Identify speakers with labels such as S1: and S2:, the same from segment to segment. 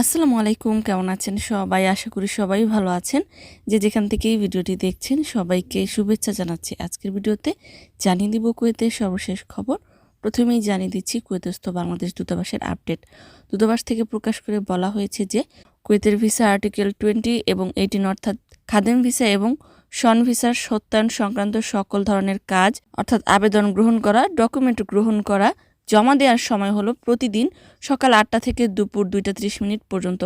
S1: আসসালামু আলাইকুম, কেমন আছেন সবাই? আশা করি সবাই ভালো আছেন। যে যেখান থেকে এই ভিডিওটি দেখছেন, সবাইকে শুভেচ্ছা জানাচ্ছি। আজকের ভিডিওতে জানিয়ে দিব কুয়েতের সর্বশেষ খবর। প্রথমেই জানিয়ে দিচ্ছি কুয়েতস্থ বাংলাদেশ দূতাবাসের আপডেট। দূতাবাস থেকে প্রকাশ করে বলা হয়েছে যে, কুয়েতের ভিসা আর্টিকেল টোয়েন্টি এবং এইটিন অর্থাৎ খাদেম ভিসা এবং সন ভিসার সত্যায়ন সংক্রান্ত সকল ধরনের কাজ, অর্থাৎ আবেদন গ্রহণ করা, ডকুমেন্ট গ্রহণ করা জমা দেওয়ার সময় হলো প্রতিদিন সকাল আটটা থেকে দুপুর দুইটা ত্রিশ মিনিট পর্যন্ত।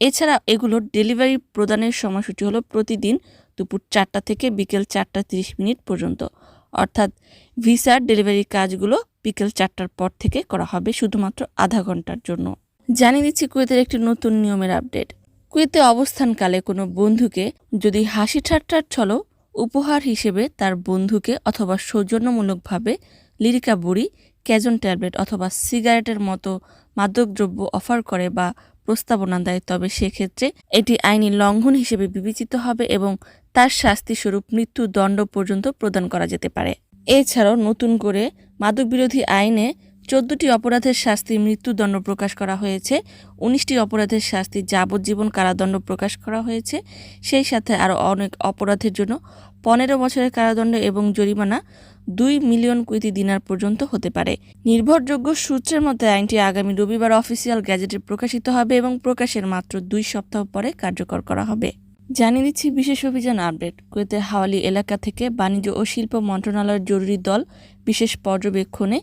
S1: এছাড়া এগুলোর ডেলিভারি প্রদানের সময়সূচি হলো প্রতিদিন দুপুর চারটা থেকে বিকেল চারটা তিরিশ মিনিট পর্যন্ত। অর্থাৎ ভিসার ডেলিভারি কাজগুলো বিকেল চারটার পর থেকে করা হবে শুধুমাত্র আধা ঘণ্টার জন্য। জানিয়ে দিচ্ছি কুয়েতের একটি নতুন নিয়মের আপডেট। কুয়েতে অবস্থানকালে কোনো বন্ধুকে যদি হাসি ঠাট্টার ছলো উপহার হিসেবে তার বন্ধুকে অথবা সৌজন্যমূলকভাবে লিরিকা বুড়ি ক্যাজন ট্যাবলেট অথবা সিগারেটের মতো মাদকদ্রব্য অফার করে বা প্রস্তাবনা দেয়, তবে সেক্ষেত্রে এটি আইনি লঙ্ঘন হিসেবে বিবেচিত হবে এবং তার শাস্তি স্বরূপ মৃত্যুদণ্ড পর্যন্ত প্রদান করা যেতে পারে। এছাড়াও নতুন করে মাদক বিরোধী আইনে চোদ্দটি অপরাধের শাস্তি মৃত্যুদণ্ড প্রকাশ করা হয়েছে, উনিশটি অপরাধের শাস্তি যাবজ্জীবন কারাদণ্ড প্রকাশ করা হয়েছে, সেই সাথে আরও অনেক অপরাধের জন্য পনেরো বছরের কারাদণ্ড এবং জরিমানা দুই মিলিয়ন কুইতি দিনার পর্যন্ত হতে পারে। নির্ভরযোগ্য সূত্রের মতে, আইনটি আগামী রবিবার অফিসিয়াল গ্যাজেটে প্রকাশিত হবে এবং প্রকাশের মাত্র দুই সপ্তাহ পরে কার্যকর করা হবে। জানিয়ে দিচ্ছি বিশেষ অভিযান আপডেট। কুয়েতের হাওয়ালি এলাকা থেকে বাণিজ্য ও শিল্প মন্ত্রণালয়ের জরুরি দল বিশেষ পর্যবেক্ষণে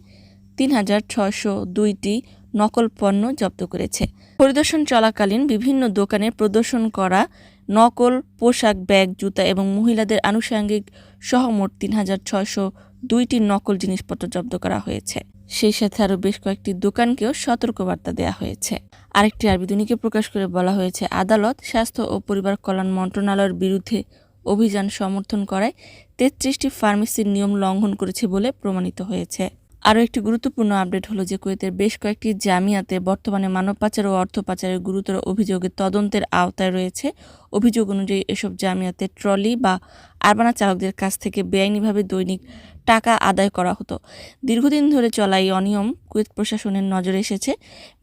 S1: তিন হাজার ছশো দুইটি নকল পণ্য জব্দ করেছে। পরিদর্শন চলাকালীন বিভিন্ন দোকানে প্রদর্শন করা নকল পোশাক, ব্যাগ, জুতা এবং মহিলাদের আনুষঙ্গিক সহ মোট তিন হাজার ছশো দুইটি নকল জিনিসপত্র জব্দ করা হয়েছে। সেই সাথে আরও বেশ কয়েকটি দোকানকেও সতর্কবার্তা দেওয়া হয়েছে। আরেকটি আবেদনীকে প্রকাশ করে বলা হয়েছে, আদালত স্বাস্থ্য ও পরিবার কল্যাণ মন্ত্রণালয়ের বিরুদ্ধে অভিযান সমর্থন করায় তেত্রিশটি ফার্মেসির নিয়ম লঙ্ঘন করেছে বলে প্রমাণিত হয়েছে। আরও একটি গুরুত্বপূর্ণ আপডেট হলো যে কুয়েতের বেশ কয়েকটি জামিয়াতে বর্তমানে মানব পাচার ও অর্থ পাচারের গুরুতর অভিযোগে তদন্তের আওতায় রয়েছে। অভিযোগ অনুযায়ী এসব জামিয়াতে ট্রলি বা আরবানা চালকদের কাছ থেকে বেআইনিভাবে দৈনিক টাকা আদায় করা হতো। দীর্ঘদিন ধরে চলা এই অনিয়ম কুয়েত প্রশাসনের নজরে এসেছে।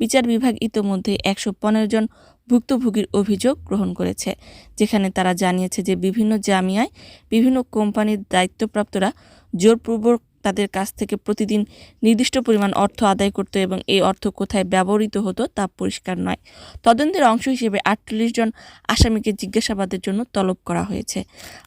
S1: বিচার বিভাগ ইতোমধ্যে একশো পনেরো জন ভুক্তভোগীর অভিযোগ গ্রহণ করেছে, যেখানে তারা জানিয়েছে যে বিভিন্ন জামিয়ায় বিভিন্ন কোম্পানির দায়িত্বপ্রাপ্তরা জোরপূর্বক তাদের কাছ থেকে প্রতিদিন নির্দিষ্ট পরিমাণ অর্থ আদায় করত এবং এই অর্থ কোথায় ব্যবহৃত হতো তা পরিষ্কার নয়। তদন্তের অংশ হিসেবে আটচল্লিশ জন আসামিকে জিজ্ঞাসাবাদের জন্য তলব করা হয়েছে।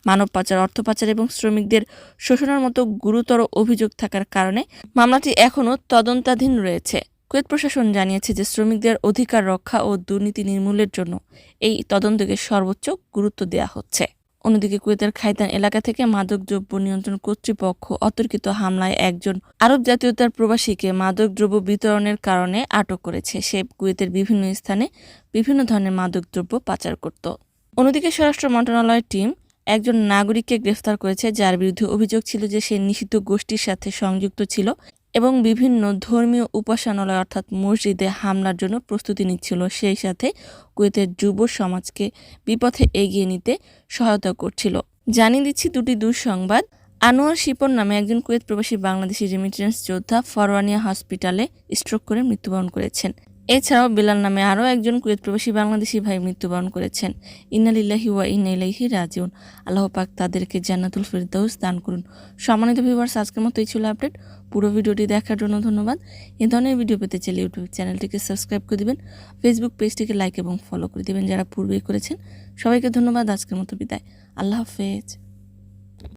S1: মানব পাচার, অর্থ পাচার এবং শ্রমিকদের শোষণের মতো গুরুতর অভিযোগ থাকার কারণে মামলাটি এখনও তদন্তাধীন রয়েছে। কুয়েত প্রশাসন জানিয়েছে যে শ্রমিকদের অধিকার রক্ষা ও দুর্নীতি নির্মূলের জন্য এই তদন্তকে সর্বোচ্চ গুরুত্ব দেওয়া হচ্ছে। অন্যদিকে কুয়েতের খাইতান এলাকা থেকে মাদকদ্রব্য নিয়ন্ত্রণ কর্তৃপক্ষ অতর্কিত হামলায় একজন আরব জাতীয়তার প্রবাসীকে মাদকদ্রব্য বিতরণের কারণে আটক করেছে। সে কুয়েতের বিভিন্ন স্থানে বিভিন্ন ধরনের মাদকদ্রব্য পাচার করত। অন্যদিকে স্বরাষ্ট্র মন্ত্রণালয়ের টিম একজন নাগরিককে গ্রেফতার করেছে, যার বিরুদ্ধে অভিযোগ ছিল যে সে নিষিদ্ধ গোষ্ঠীর সাথে সংযুক্ত ছিল। এবং বিভিন্ন ধর্মীয় উপাসনালয় অর্থাৎ মসজিদে হামলার জন্য প্রস্তুতি নিচ্ছিল। সেই সাথে কুয়েতের যুব সমাজকে বিপথে এগিয়ে নিতে সহায়তা করছিল। জানিয়ে দিচ্ছি দুটি দুঃসংবাদ। আনোয়ার শিপন নামে একজন কুয়েত প্রবাসী বাংলাদেশি রেমিটেন্স যোদ্ধা ফরওয়ানিয়া হসপিটালে স্ট্রোক করে মৃত্যুবরণ করেছেন। এছাড়াও বিলাল নামে আরও একজন কুয়েত প্রবাসী বাংলাদেশি ভাই মৃত্যুবরণ করেছেন। ইন্নালিল্লাহি ওয়া ইন্নাইলাইহি রাজিউন। আল্লাহ পাক তাদেরকে জান্নাতুল ফিরদাউস দান করুন। সম্মানিত ভিউয়ার্স আজকের মতো এই ছিল আপডেট। পুরো ভিডিওটি দেখার জন্য ধন্যবাদ। এ ধরনের ভিডিও পেতে চাইলে ইউটিউব চ্যানেলটিকে সাবস্ক্রাইব করে দিবেন ফেসবুক পেজটিকে লাইক এবং ফলো করে দিবেন যারা পূর্বেই করেছেন। সবাইকে ধন্যবাদ, আজকের মতো বিদায়। আল্লাহ হাফেজ।